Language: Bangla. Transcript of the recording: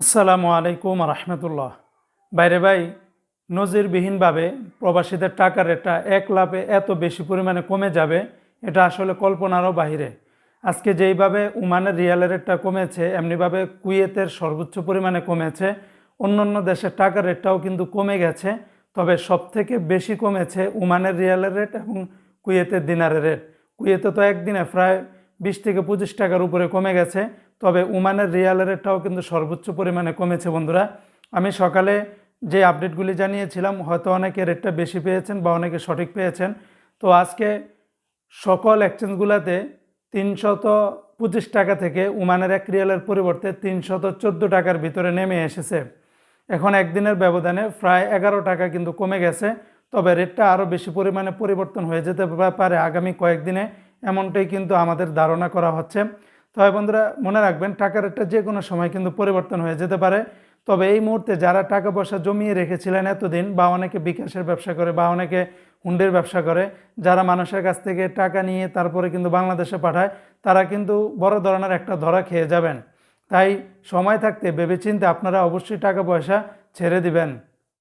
আসসালামু আলাইকুম রহমতুল্লাহ। বাইরে ভাই, নজিরবিহীনভাবে প্রবাসীদের টাকার রেটটা এক লাভে এত বেশি পরিমাণে কমে যাবে, এটা আসলে কল্পনারও বাহিরে। আজকে যেইভাবে উমানের রিয়ালের রেটটা কমেছে, এমনিভাবে কুয়েতের সর্বোচ্চ পরিমাণে কমেছে অন্য অন্য দেশের টাকার রেটটাও কিন্তু কমে গেছে, তবে সবথেকে বেশি কমেছে উমানের রিয়ালের রেট এবং কুয়েতের দিনারের রেট। কুয়েতে তো একদিনে প্রায় বিশ থেকে পঁচিশ টাকার উপরে কমে গেছে তবে উমানের রিয়াল রেটটাও কিন্তু সর্বোচ্চ পরিমাণে কমেছে বন্ধুরা। আমি সকালে যে আপডেটগুলি জানিয়েছিলাম, হয়তো অনেকে রেটটা বেশি পেয়েছেন বা অনেকে সঠিক পেয়েছেন। তো আজকে সকল এক্সচেঞ্জগুলোতে তিনশত পঁচিশ টাকা থেকে উমানের এক রিয়ালের পরিবর্তে তিনশত চোদ্দ টাকার ভিতরে নেমে এসেছে। এখন একদিনের ব্যবধানে প্রায় এগারো টাকা কিন্তু কমে গেছে, তবে রেটটা আরও বেশি পরিমাণে পরিবর্তন হয়ে যেতে পারে আগামী কয়েকদিনে। এমনটাই কিন্তু আমাদের ধারণা করা হচ্ছে। তবে বন্ধুরা, মনে রাখবেন, টাকার রেটটা যে কোনো সময় কিন্তু পরিবর্তন হয়ে যেতে পারে। তবে এই মুহূর্তে যারা টাকা পয়সা জমিয়ে রেখেছিলেন এতদিন বা অনেকে বিকাশের ব্যবসা করে বা অনেকে হুন্ডের ব্যবসা করে, যারা মানুষের কাছ থেকে টাকা নিয়ে তারপরে কিন্তু বাংলাদেশে পাঠায়, তারা কিন্তু বড় ধরনের একটা ধরা খেয়ে যাবেন। তাই সময় থাকতে ভেবেচিন্তে আপনারা অবশ্যই টাকা পয়সা ছেড়ে দিবেন।